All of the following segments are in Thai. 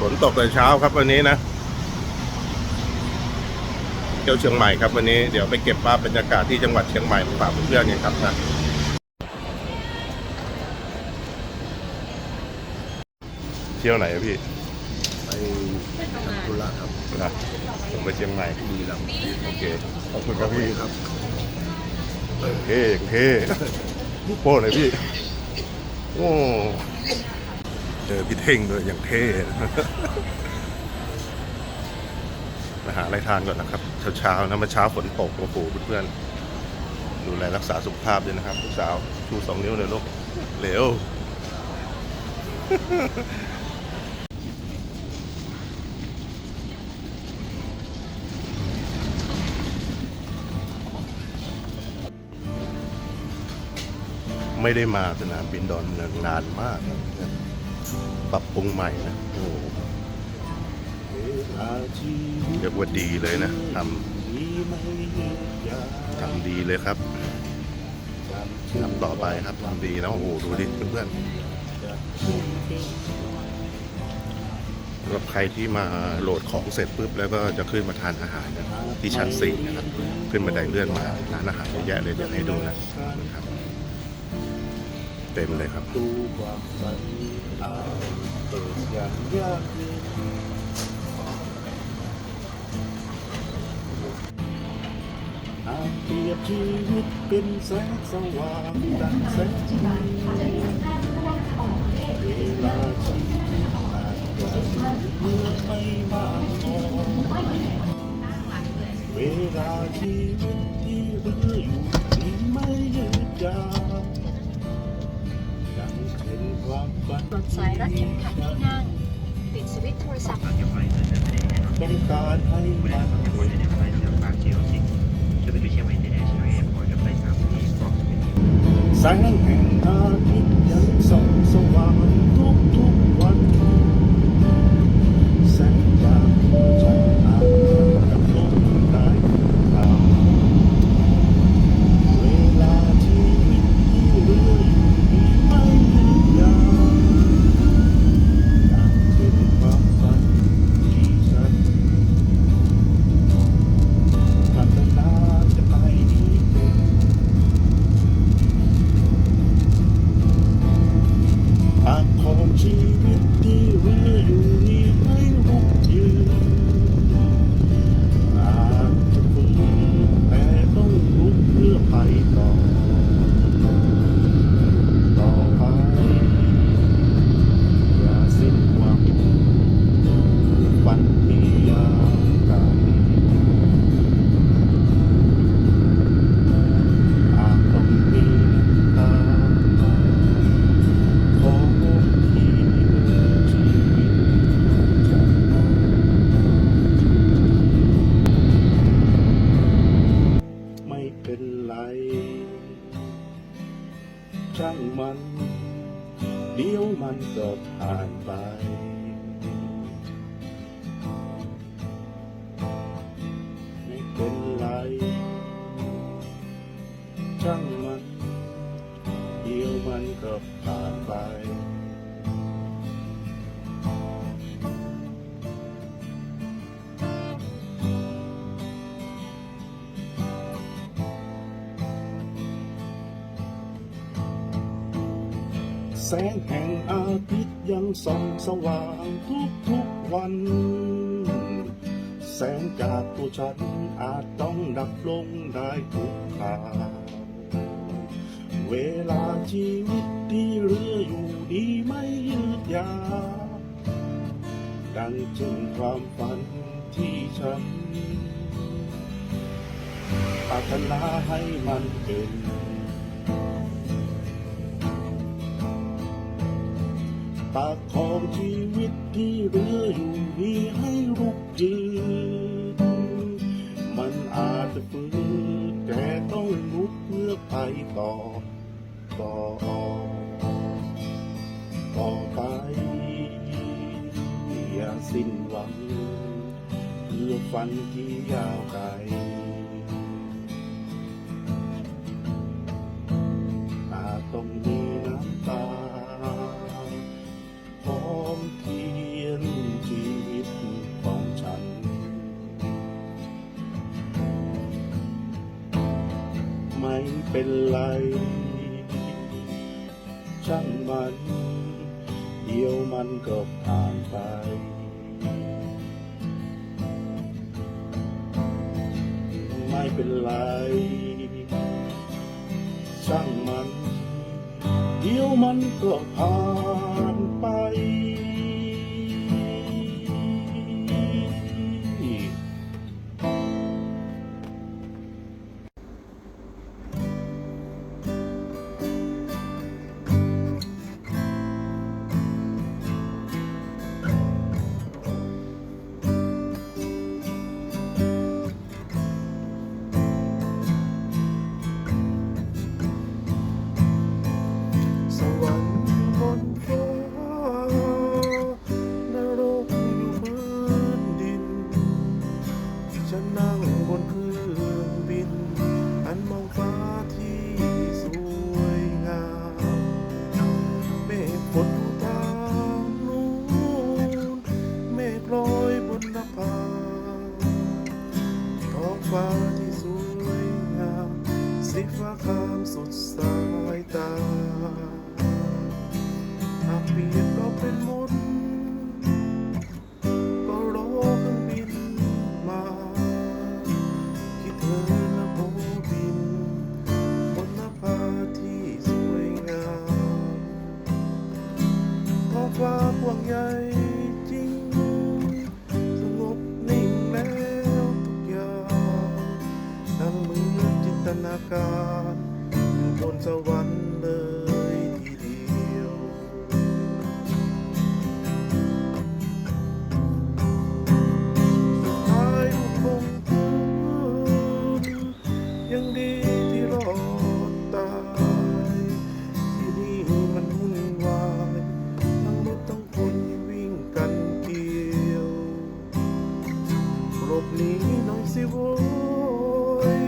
ฝนตกแต่เช้าครับวันนี้นะเที่ยวเชียงใหม่ครับวันนี้เดี๋ยวไปเก็บภาพบรรยากาศที่จังหวัดเชียงใหม่มาฝากเพื่อนๆเนี่ยครับนะเที่ยวไหนอะพี่ไปทำธุระครับนะผมไปเชียงใหม่ดีแล้วโอเคขอบคุณครับพี่ครับเท่เท่โป้เลยพี่โอ้ เจอพี่เท่งด้วยอย่างเท่มาหาอะไรทานก่อนนะครับ เช้าๆนะเมื่อเช้าฝนตกโอ้โหเพื่อนๆดูแลรักษาสุขภาพด้วยนะครับลูกสาวชูสองนิ้วเลยลูกเร็วไม่ได้มาสนามบินดอนเมืองนานมากนะ ปรับปรุงใหม่นะโอ้โหเรียกว่าดีเลยนะทำทำดีเลยครับทำต่อไปครับทำดีนะโอ้โหดูดิเพื่อนๆสำหรับใครที่มาโหลดของเสร็จปุ๊บแล้วก็จะขึ้นมาทานอาหารนะที่ชั้นสี่นะครับ ขึ้นบันไดเลื่อนมาร้านอาหารเยอะแยะเลยเดี๋ยวให้ดูนะนะครับ เต็มเลยครับดูความฝัน อาเปิดอย่างยากเย็นอาจเปรียบชีวิตเป็นแสงสว่างดังแสงจันทร์เวลาชีวิตอาจจะเมื่อไม่มากพอเวลาชีวิตที่เหลืออยู่ สายรัดเข็มขัดที่นั่ง ปิดสวิตช์โทรศัพท์ต้องการให้มันแสงแห่งอาทิตย์ยังส่องสว่าง เป็นไรช่างมันเดี๋ยวมันก็ผ่านไป แสงแห่งอาทิตย์ยังส่องสว่างทุกทุกๆวัน สงจากตัวฉันอาจต้องดับลงได้ทุกคราเวลาชีวิตที่เหลืออยู่ดีไม่ยืดยาวดังเช่นความฝันที่ฉันปรารถนาให้มันเป็น ปากของชีวิตที่เหลืออยู่มีให้รุกยืน มันอาจจะฝืนแต่ต้องลุกเพื่อไปต่อ ต่อ ต่อไป อย่าสิ้นหวัง เพื่อฝันที่ยาวไกล เป็นไร ช่างมัน เดี๋ยวมันก็ผ่านไป ไม่เป็นไร ช่างมัน เดี๋ยวมันก็ผ่านไป 着那 ความห่วงใย บนีหน่อยสิโว้ย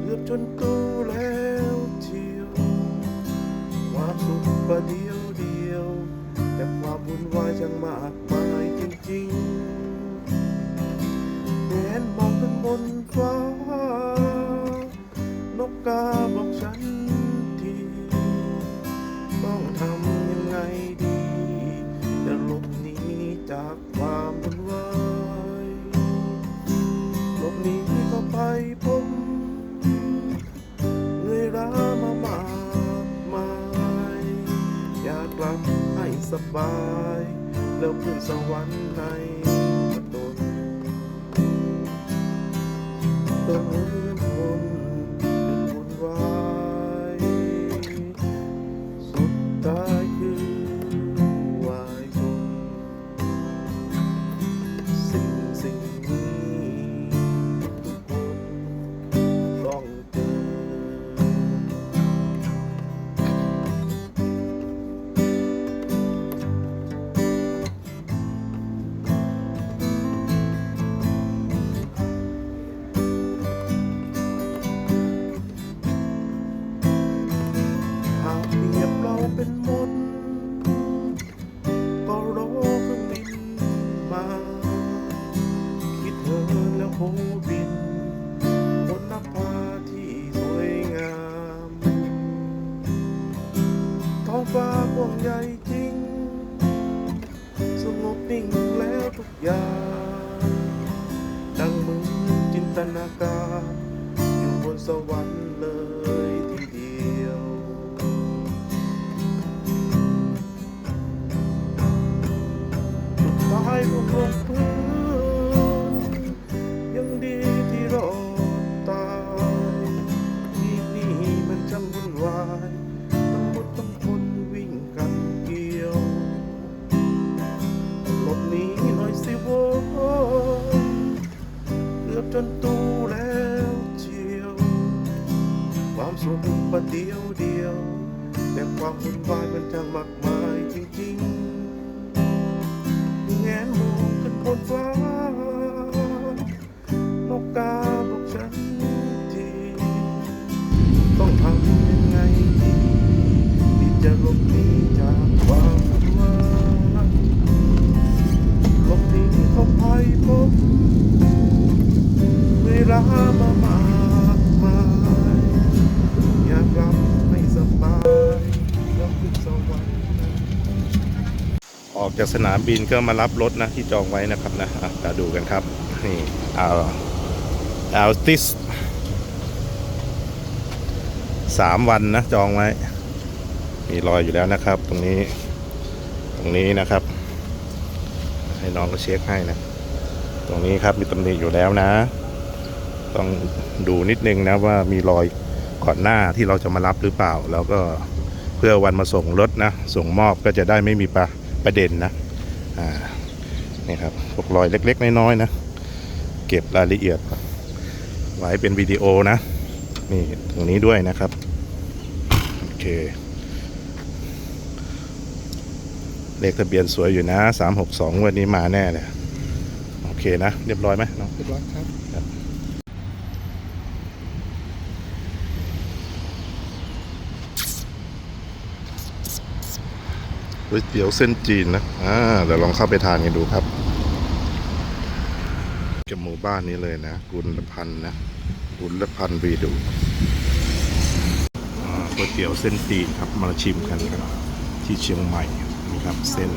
เกือบจนตู้แล้วเทียวความสุขประเดียวเดียว แต่ความวุ่นวายจังมากมายจริงๆแงนมองขึ้นบนฟ้านกกา สบาย แล้วขึ้นสวรรค์ใน สนามบินก็มารับรถนะที่จองไว้นะครับนะอะมาดูกันครับ นี่เอาเอาติสสามวันนะจองไว้ มีรอยอยู่แล้วนะครับ ตรงนี้ ตรงนี้นะครับ ให้น้องก็เช็คให้นะ ตรงนี้ครับมีตำหนิอยู่แล้วนะ ต้องดูนิดนึงนะว่ามีรอยก่อนหน้าที่เราจะมารับหรือเปล่า แล้วก็เพื่อวันมาส่งรถนะ ส่งมอบก็จะได้ไม่มีปะ ประเด็นนะอ่านี่ครับพวกรอยเล็ก ๆ น้อยๆนะ เก็บรายละเอียด ไว้เป็นวิดีโอนะ นี่ตรงนี้ด้วยนะครับ โอเค เลขทะเบียนสวยอยู่นะ 362 วันนี้มาแน่เลยโอเคนะ เรียบร้อยไหมน้องเรียบร้อยครับ ก๋วยเตี๋ยวเส้นจีนนะอ่าเดี๋ยวลองเข้าไปทานกันดูครับกับหมู่บ้านนี้เลยนะกุลพันธ์นะกุลพันธ์วีดูอ่าก๋วยเตี๋ยวเส้นจีนครับมาชิมกันครับที่เชียงใหม่นี่ครับเส้น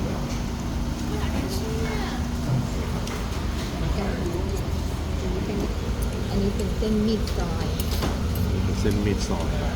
อันนี้เป็นเส้นมีดซอย เส้นมีดซอย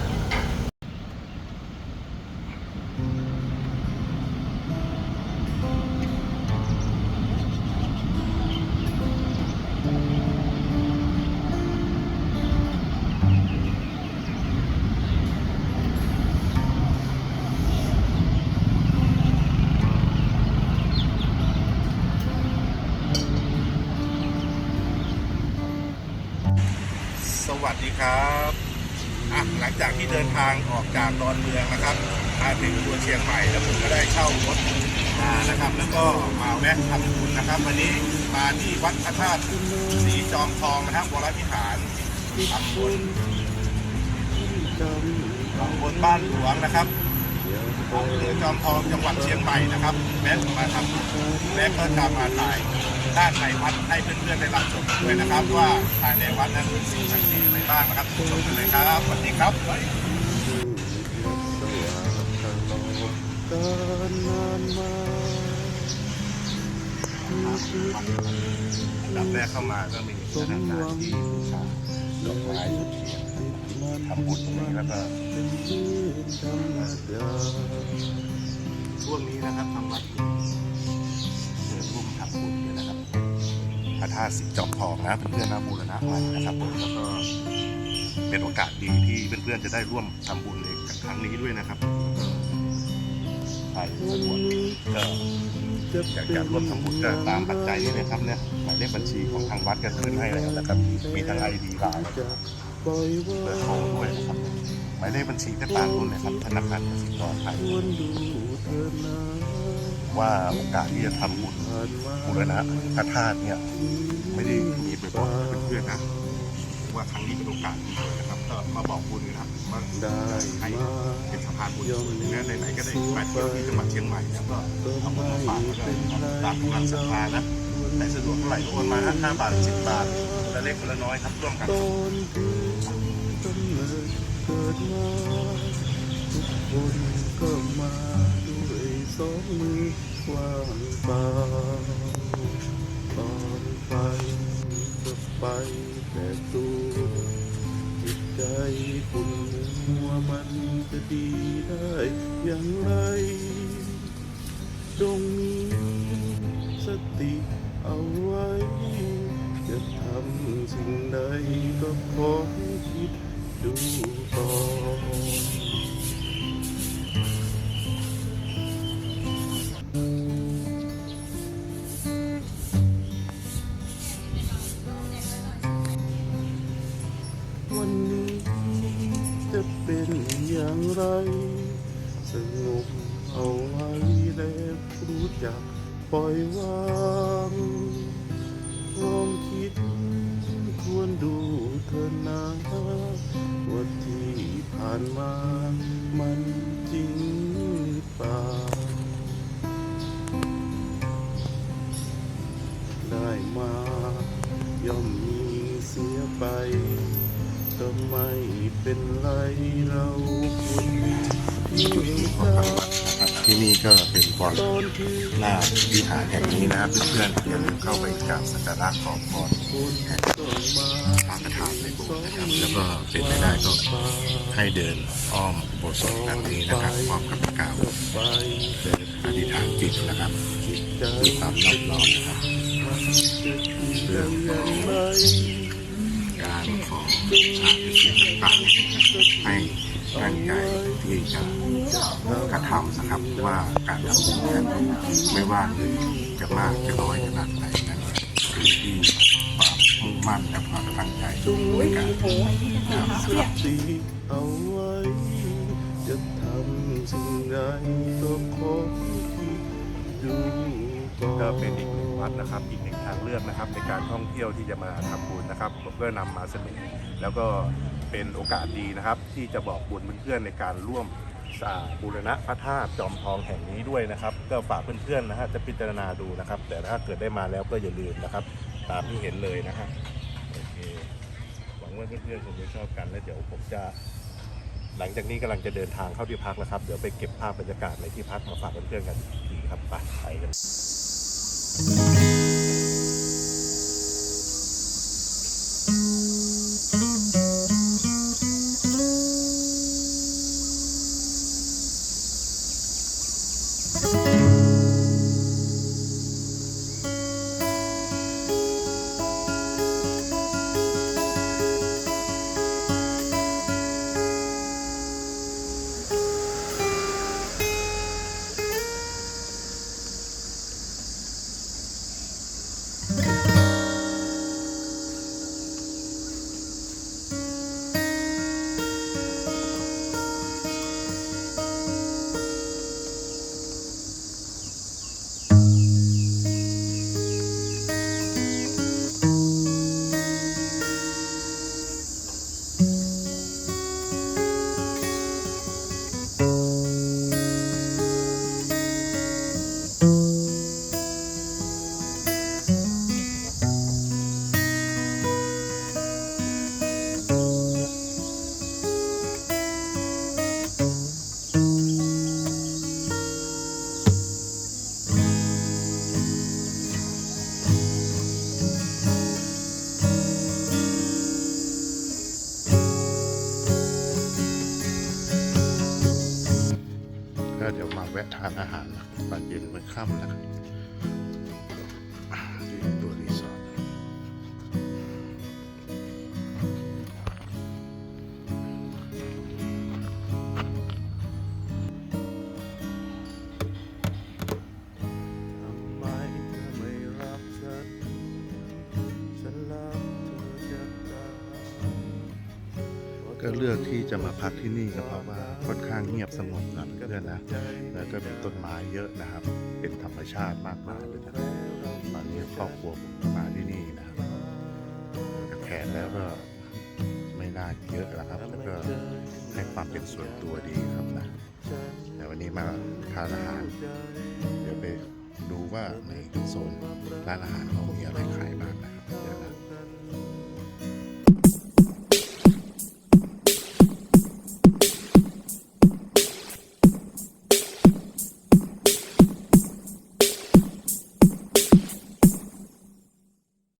จากที่เดินทางออกจากดอนเมืองนะครับมาถึงตัวเชียงใหม่แล้วผมก็ได้เช่ารถมานะครับ แล้วก็มาแวะทำบุญนะครับ วันนี้มาที่วัดพระธาตุสีจอมทองนะครับวรวิหารทำบุญทำบุญบ้านหลวงนะครับอำเภอจอมทองจังหวัดเชียงใหม่นะครับ แวะมาทำบุญและก็จะมาถ่ายด้านในวัดให้เพื่อนๆได้รับชมด้วยนะครับ ว่าภายในวัดนั้นมีสิ่งศักดิ์สิทธิ์อะไรบ้างนะครับชมกันเลยครับสวัสดีครับการนานมาอันดับแรกเข้ามาก็มีสถานการณ์ที่บูชาดอกไม้ทูบเทียนทำบุญตรงนี้แล้วก็ ช่วงนี้นะครับทางวัดเดินร่วมทำบุญอยู่นะครับพระธาตุสีจอมทองนะเพื่อนๆนะบูรณะใหม่นะครับผมแล้วก็เป็นโอกาสดีที่เพื่อนๆจะได้ร่วมทำบุญในครั้งนี้ด้วยนะครับใครสะดวกก็อยากจะร่วมทำบุญก็ตามปัจจัยนี้เลยครับเนี่ยหมายเลขบัญชีของทางวัดก็ขึ้นให้แล้วนะครับ มีทั้งไอดีไลน์เบอร์โทรด้วยนะครับหมายเลขบัญชีก็ตามนู้นเลยครับธนาคารกสิกรไทย ว่าโอกาสที่จะทำบุญผ่านมาบูรณะพระธาตุเนี่ยไม่ได้มีบ่อยๆเพื่อนๆนะว่าครั้งนี้เป็นโอกาสดีเลยนะครับก็มาบอกบุญนะครับว่าให้เป็นสะพานบุญนะไหนๆก็ได้มาเที่ยวที่จังหวัดเชียงใหม่แล้วก็เอาบุญมาฝากแล้วก็ตามกำลังศรัทธานะแต่สะดวกเท่าไหร่ก็โอนมาห้าบาทสิบบาทคนละเล็กคนละน้อยครับร่วมกันเกิดมาทุกคนก็มา สองมือกว้างเปล่าตอนไปก็ไปแต่ตัวจิตใจคุณมัวมันจะดีได้อย่างไรจงมีสติเอาไว้ จะทำสิ่งใดก็ขอให้คิดดูก่อน แล้วรู้จักปล่อยวางลองคิดควรดูเธอนะว่าที่ผ่านมามันจริงหรือเปล่าได้มาย่อมมีเสียไป ก็ไม่เป็นไรเราคนที่เธอนะครับ ที่นี่ก็เป็นบอลตอนที่หน้าวิหารแห่งนี้นะครับเพื่อนๆอย่าลืมเข้าไปกราบสักการะขอพรแห่งพระประธานในโบสถ์นะครับแล้วก็เป็นไปได้ก็ให้เดินอ้อมโบสถ์แบบนี้นะครับพร้อมกับกล่าวอธิษฐานจิตนะครับใจด้วยความนอบน้อมนะครับเรื่องของการขอพระสิ่งต่างๆให้ ตั้งใจที่จะกระทำนะครับว่าการทำบุญนั้นไม่ว่าเงินจะมากจะน้อยขนาดไหนนั้นคือที่ความมุ่งมั่นและความตั้งใจในการทำตีเอาไว้จะทำสิ่งใดก็ขอคิดดูก็เป็นอีกหนึ่งวัดนะครับ อีกหนึ่งทางเลือกนะครับ ในการท่องเที่ยวที่จะมาทำบุญนะครับเพื่อนำมาเสนอแล้วก็ เป็นโอกาสดีนะครับ ที่จะบอกบุญเพื่อนๆในการร่วมสาบูรณะพระธาตุจอมทองแห่งนี้ด้วยนะครับ ก็ฝากเพื่อนๆนะฮะจะพิจารณาดูนะครับ แต่ถ้าเกิดได้มาแล้วก็อย่าลืมนะครับ ตามที่เห็นเลยนะครับโอเคหวังว่าเพื่อนๆคงจะชอบกันแล้วเดี๋ยวผมจะ หลังจากนี้กำลังจะเดินทางเข้าที่พักแล้วครับ เดี๋ยวไปเก็บภาพบรรยากาศในที่พักมาฝากเพื่อนๆกันอีกทีครับไปไปกันาแวะทานอาหารตอนเย็นมื้อค่ำนะครับที่ตัวรีสอร์ททำไมเธอไม่รักฉันฉันรักเธอจะตายก็เลือกที่จะมาพักที่นี่ก็เพราะว่า ค่อนข้างเงียบสงบนะเพื่อนนะแล้วก็มีต้นไม้เยอะนะครับ เป็นธรรมชาติมากมายเลยนะตอนนี้ครอบครัวผมมาที่นี่นะครับแขกแล้วก็ไม่น่าเยอะแล้วครับ แล้วก็ให้ความเป็นส่วนตัวดีครับนะแต่วันนี้มาทานอาหาร เดี๋ยวไปดูว่าในโซนร้านอาหารเขามีอะไรขายบ้างนะครับเดี๋ยวนะ